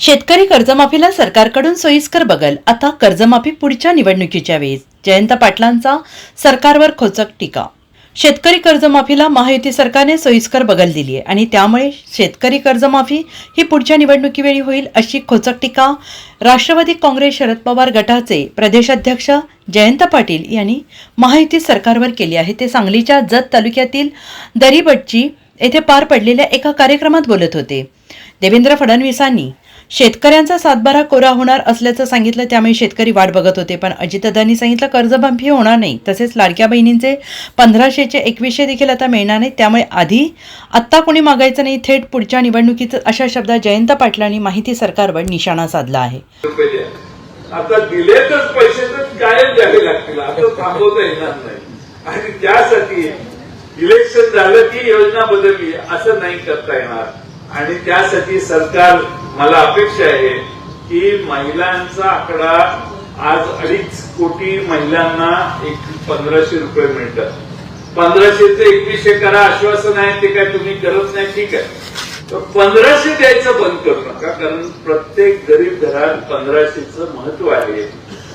शेतकरी कर्जमाफीला सरकारकडून सोयीस्कर बगल. आता कर्जमाफी पुढच्या निवडणुकीच्या वेळेस जयंत पाटलांचा सरकारवर खोचक टीका. शेतकरी कर्जमाफीला महायुती सरकारने सोयीस्कर बगल दिली आहे आणि त्यामुळे शेतकरी कर्जमाफी ही पुढच्या निवडणुकीवेळी होईल अशी खोचक टीका राष्ट्रवादी काँग्रेस शरद पवार गटाचे प्रदेशाध्यक्ष जयंत पाटील यांनी महायुती सरकारवर केली आहे. ते सांगलीच्या जत तालुक्यातील दरीबटची येथे पार पडलेल्या एका कार्यक्रमात बोलत होते. देवेंद्र फडणवीसांनी शेतकऱ्यांचा सातबारा कोरा होणार असल्याचं सांगितलं त्यामुळे शेतकरी वाट बघत होते. पण अजितदादांनी सांगितलं कर्जमाफी होणार नाही. तसेच लाडक्या बहिणींचे पंधराशेचे एकवीसशे देखील आता मिळणार नाही. त्यामुळे आधी आत्ता कोणी मागायचं नाही थेट पुढच्या निवडणुकीचं अशा शब्दात जयंत पाटलांनी माहिती सरकारवर निशाणा साधला आहे. आता दिलेतच पैसे तर कायम द्यावे लागतील. आता थांबवता येणार नाही. आणि त्यासाठी इलेक्शन झालं की योजना बदलली असं नाही करता येणार. आणि त्यासाठी सरकार मला अपेक्षा आहे की महिलांचा आकडा आज अडीच कोटी महिलांना एक पंधराशे रुपये मिळतात. पंधराशेचं एकवीसशे करा आश्वासन आहे ते काय तुम्ही करत नाही ठीक आहे. तर पंधराशे द्यायचं बंद करू नका कारण प्रत्येक गरीब घरात पंधराशेचं महत्त्व आहे.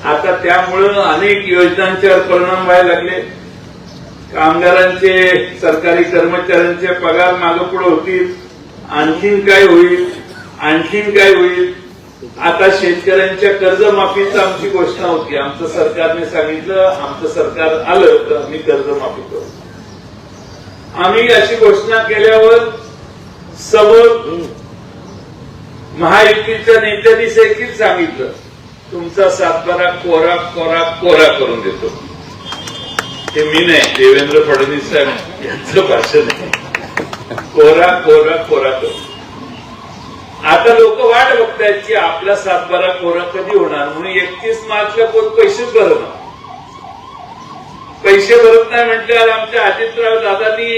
आता त्यामुळं अनेक योजनांच्यावर परिणाम व्हायला लागले. कामगारांचे सरकारी कर्मचाऱ्यांचे पगार मागं पुढे होतील. आणखीन काय होईल? आणखीन काय होईल? आता शेतकऱ्यांच्या कर्जमाफीचं आमची घोषणा होती. आमचं सरकारने सांगितलं आमचं सरकार आलं तर आम्ही कर्जमाफी करू. आम्ही अशी घोषणा केल्यावर समोर महायुतीच्या नेत्यांनी देखील सांगितलं तुमचा सातबारा कोरा कोरा कोरा करून देतो. ते मी नाही देवेंद्र फडणवीस साहेब यांचं भाषण आहे. कोरा कोरा कोरा करू. आता लोक वाट बघतायत की आपला सातबारा कोरा कधी होणार? म्हणून एकतीस मार्चला कोण पैसेच भरत पैसे भरत नाही म्हटल्यावर आमच्या आदित्यराव दादानी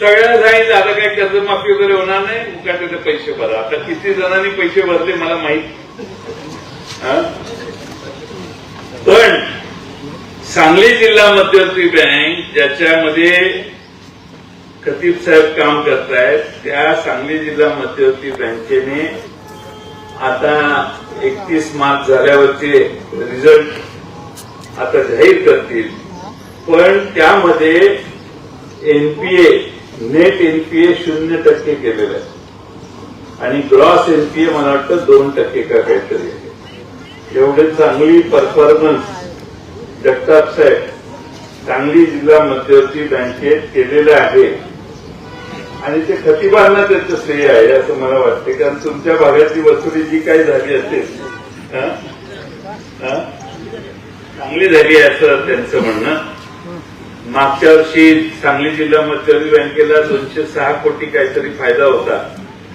सगळ्यांना सांगितलं आता काही कर्जमाफी वगैरे होणार नाही मुकाट्याचे पैसे भरा. आता किती जणांनी पैसे भरले मला माहीत हा? पण सांगली जिल्हा मध्यवर्ती बँक ज्याच्यामध्ये खतीब साहेब काम करतायत. त्या सांगली जिल्हा मध्यवर्ती बँकेने आता एकतीस मार्च झाल्यावरचे रिझल्ट आता जाहीर करतील. पण त्यामध्ये एनपीए नेट एनपीए शून्य टक्के केलेलं आहे. आणि ग्रॉस एनपीए मला वाटतं दोन टक्के का काहीतरी आहे. एवढे चांगली परफॉर्मन्स जगताप साहेब सांगली जिल्हा मध्यवर्ती बँकेत केलेलं आहे. आणि ते खतिबांना त्याचं श्रेय आहे असं मला वाटते. कारण तुमच्या भागातली वसुली जी काही झाली असेल चांगली झाली आहे असं त्यांचं म्हणणं. मागच्या वर्षी सांगली जिल्हा मध्यवर्ती बँकेला दोनशे सहा कोटी काहीतरी फायदा होता.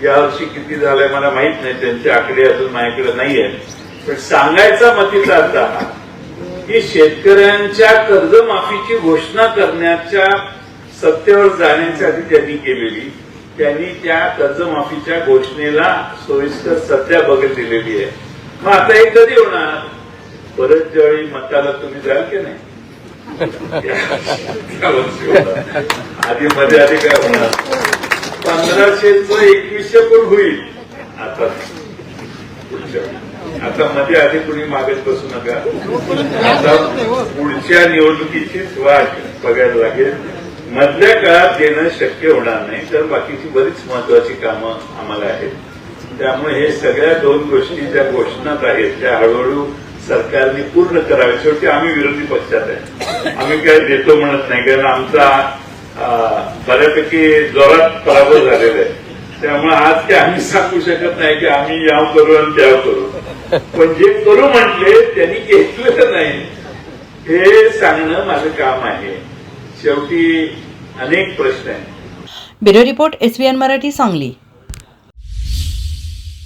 यावर्षी किती झालाय मला माहीत नाही. त्यांचे आकडे अजून माझ्याकडे नाही आहेत पण सांगायचा मतीचा अर्थ हा की शेतकऱ्यांच्या कर्जमाफीची घोषणा करण्याच्या सत्तेवर जाण्यासाठी त्यांनी केलेली. त्यांनी त्या कर्जमाफीच्या घोषणेला सोयीस्कर सध्या बघत दिलेली आहे. मग आता हे कधी होणार? परत ज्यावेळी मताला तुम्ही जाल की नाही? आधी मध्ये आधी काय होणार? पंधराशेच एकवीसशे पण होईल. आता पुढच्या. आता मध्ये आधी कुणी मागत बसू नका. आता पुढच्या निवडणुकीचीच वाट बघायला लागेल. मधल्या काळात देणं शक्य होणार नाही तर बाकीची बरीच महत्वाची कामं आम्हाला आहेत. त्यामुळे हे सगळ्या दोन गोष्टी ज्या घोषणात आहेत त्या हळूहळू सरकारने पूर्ण कराव्या शेवटी आम्ही विरोधी पक्षात आहे. आम्ही काय देतो म्हणत नाही कारण आमचा बऱ्यापैकी जोरात पराभव झालेला आहे. त्यामुळे आज ते आम्ही सांगू शकत नाही की आम्ही याव करू आणि त्याव करू. पण जे करू म्हटले त्यांनी घेतलेलं नाही. हे सांगणं माझं काम आहे. शेवटी अनेक प्रश्न आहेत. Bureau report SBN Marathi Sangli.